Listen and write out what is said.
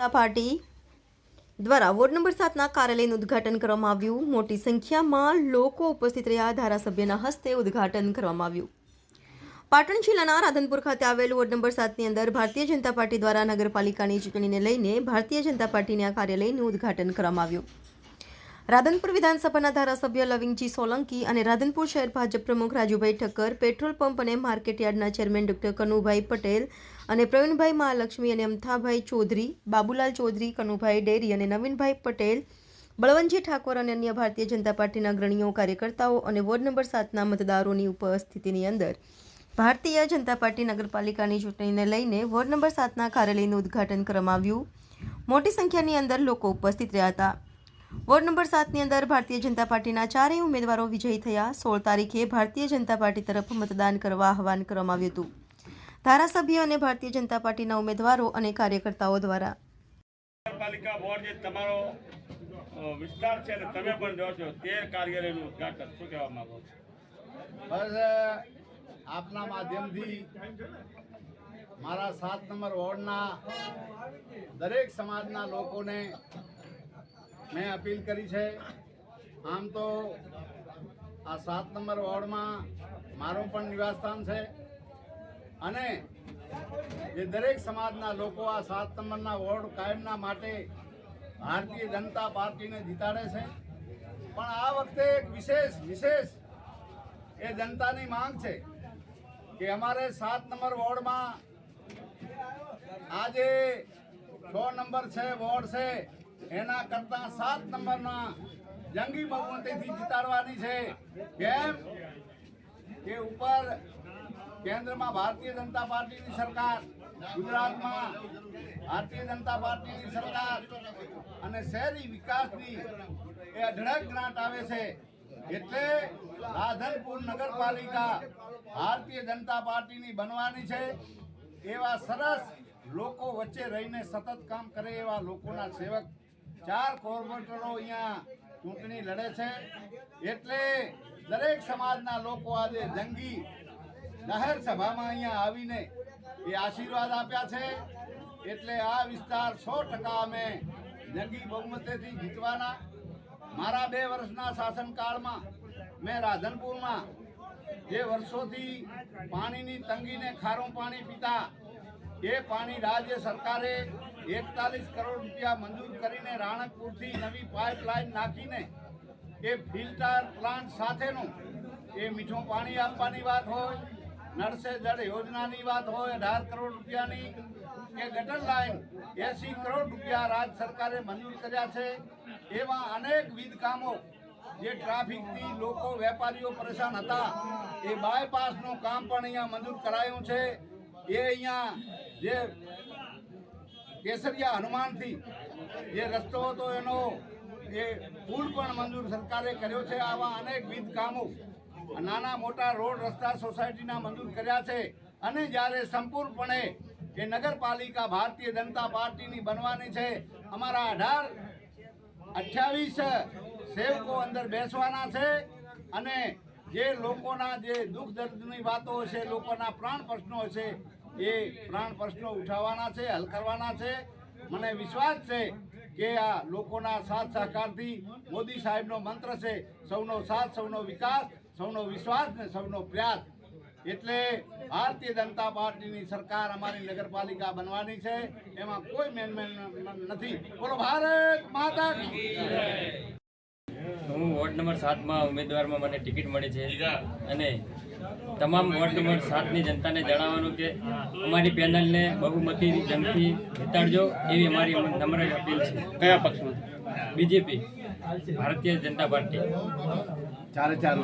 Party દ્વારા ward number સાતના કાર્યાલયનું ઉદ્ઘાટન કરવામાં આવ્યું. મોટી સંખ્યામાં લોકો ઉપસ્થિત રહ્યા. ધારાસભ્યના હસ્તે ઉદ્ઘાટન કરવામાં આવ્યું. પાટણ જિલ્લાના રાધનપુર ખાતે આવેલ વોર્ડ નંબર સાતની અંદર ભારતીય જનતા પાર્ટી દ્વારા નગરપાલિકાની ચૂંટણીને લઈને ભારતીય જનતા પાર્ટીના કાર્યાલયનું ઉદ્ઘાટન કરવામાં આવ્યું. રાધનપુર વિધાનસભાના ધારાસભ્ય લવિંગજી સોલંકી અને રાધનપુર શહેર ભાજપ પ્રમુખ રાજુભાઈ ઠક્કર, પેટ્રોલ પંપ અને માર્કેટ યાર્ડના ચેરમેન ડોક્ટર કનુભાઈ પટેલ અને પ્રવીણભાઈ મહાલક્ષ્મી અને અમથાભાઈ ચૌધરી, બાબુલાલ ચૌધરી, કનુભાઈ ડેરી અને નવીનભાઈ પટેલ, બળવંતજી ઠાકોર અને અન્ય ભારતીય જનતા પાર્ટીના અગ્રણીઓ, કાર્યકર્તાઓ અને વોર્ડ નંબર સાતના મતદારોની ઉપસ્થિતિની અંદર ભારતીય જનતા પાર્ટી નગરપાલિકાની ચૂંટણીને લઈને વોર્ડ નંબર સાતના કાર્યાલયનું ઉદ્ઘાટન કરવામાં આવ્યું. મોટી સંખ્યાની અંદર લોકો ઉપસ્થિત રહ્યા હતા. વોર્ડ નંબર સાતની અંદર ભારતીય જનતા પાર્ટીના ચારેય ઉમેદવારો વિજયી થયા. સોળ તારીખે ભારતીય જનતા પાર્ટી તરફ મતદાન કરવા આહવાન કરવામાં આવ્યું હતું. ધારાસભ્ય અને ભારતીય જનતા પાર્ટીના ઉમેદવારો અને કાર્યકર્તાઓ દ્વારા નગરપાલિકા બોર્ડ જે તમારો વિસ્તાર છે અને તમે પણ જો છો તે કાર્યાલયનું ઉદઘાટન શું કહેવા માંગો છો? બસ આપના માધ્યમથી મારા સાત નંબર વોર્ડના દરેક સમાજના લોકોને મેં અપીલ કરી છે, આમ તો આ સાત નંબર વોર્ડમાં મારું પણ નિવાસસ્થાન છે અને જે દરેક સમાજના લોકો આ સાત નંબરના વોર્ડ કાયમના માટે ભારતીય જનતા પાર્ટીને જીતાડે છે. પણ આ વખતે એક વિશેષ વિશેષ એ જનતાની માંગ છે કે અમારે સાત નંબર વોર્ડમાં આજે છ નંબર છે, વોર્ડ છે એના કરતા સાત નંબરના જંગી બહુમતીથી જીતાડવાની છે. કેમ? કે ઉપર કેન્દ્રમાં ભારતીય જનતા પાર્ટીની સરકાર, ગુજરાતમાં ભારતીય જનતા પાર્ટીની સરકાર અને શહેરી વિકાસની એ અઢળક ગ્રાન્ટ આવે છે. એટલે રાધનપુર નગરપાલિકા ભારતીય જનતા પાર્ટીની બનવાની છે. એવા સરસ લોકો વચ્ચે રહીને સતત કામ કરે એવા લોકોના સેવક ચાર કોર્પોરેટરો અહીંયા ચૂંટણી લડે છે. એટલે દરેક સમાજના લોકો આજે જંગી જાહેર સભામાં અહીંયા આવીને એ આશીર્વાદ આપ્યા છે. એટલે આ વિસ્તાર સો ટકા અમે જંગી બહુમતીથી જીતવાના. મારા બે વર્ષના શાસનકાળમાં મેં રાધનપુરમાં જે વર્ષોથી પાણીની તંગીને ખારું પાણી પીતા એ પાણી રાજ્ય સરકારે એકતાલીસ કરોડ રૂપિયા મંજૂર કરીને રાણકપુરથી નવી પાઇપલાઇન નાખીને એ ફિલ્ટર પ્લાન્ટ સાથેનું એ મીઠું પાણી આપવાની વાત હોય, નળસે જળ યોજનાની વાત હોય, અઢાર કરોડ રૂપિયાની કે ગટર લાઈન એસી કરોડ રૂપિયા રાજ્ય સરકારે મંજૂર કર્યા છે. એવા અનેકવિધ કામો જે ટ્રાફિકથી લોકો, વેપારીઓ પરેશાન હતા, એ બાયપાસનું કામ પણ અહીંયા મંજૂર કરાયું છે. એ અહીંયા જે કેસરિયા હનુમાનથી જે રસ્તો હતો એનો એ પુલ પણ મંજૂર સરકારે કર્યો છે. આવા અનેકવિધ કામો નાના મોટા રોડ રસ્તા સોસાયટીના મંજૂર કર્યા છે. અને જ્યારે સંપૂર્ણપણે એ નગરપાલિકા ભારતીય જનતા પાર્ટીની બનવાની છે, અમારા અઢાર અઠ્યાવીસ સેવકો અંદર બેસવાના છે અને જે લોકોના જે દુઃખ દર્દની વાતો છે લોકોના પ્રાણ પ્રશ્નો છે એ પ્રાણ પ્રશ્નો ઉઠાવવાના છે, હલ કરવાના છે. મને વિશ્વાસ છે કે આ લોકોના સાથ સહકારથી મોદી સાહેબનો મંત્ર છે, સૌનો સાથ, સૌનો વિકાસ, સૌનો વિશ્વાસ ને સૌનો પ્રયાસ. એટલે ભારતીય જનતા પાર્ટીની સરકાર અમારી નગરપાલિકા બનવાની છે. એમાં કોઈ મેન મેન નથી. બોલો, ભારત માતા હું વોર્ડ નંબર સાતમાં ઉમેદવારમાં મને ટિકિટ મળી છે. અને તમામ વોર્ડ નંબર સાતની જનતાને જણાવવાનું કે અમારી પેનલને બહુમતી જનથી જીતાડજો એવી અમારી નમ્ર અપીલ છે. કયા પક્ષમાં? BJP Bharatiya Janata party. ચારે ચાર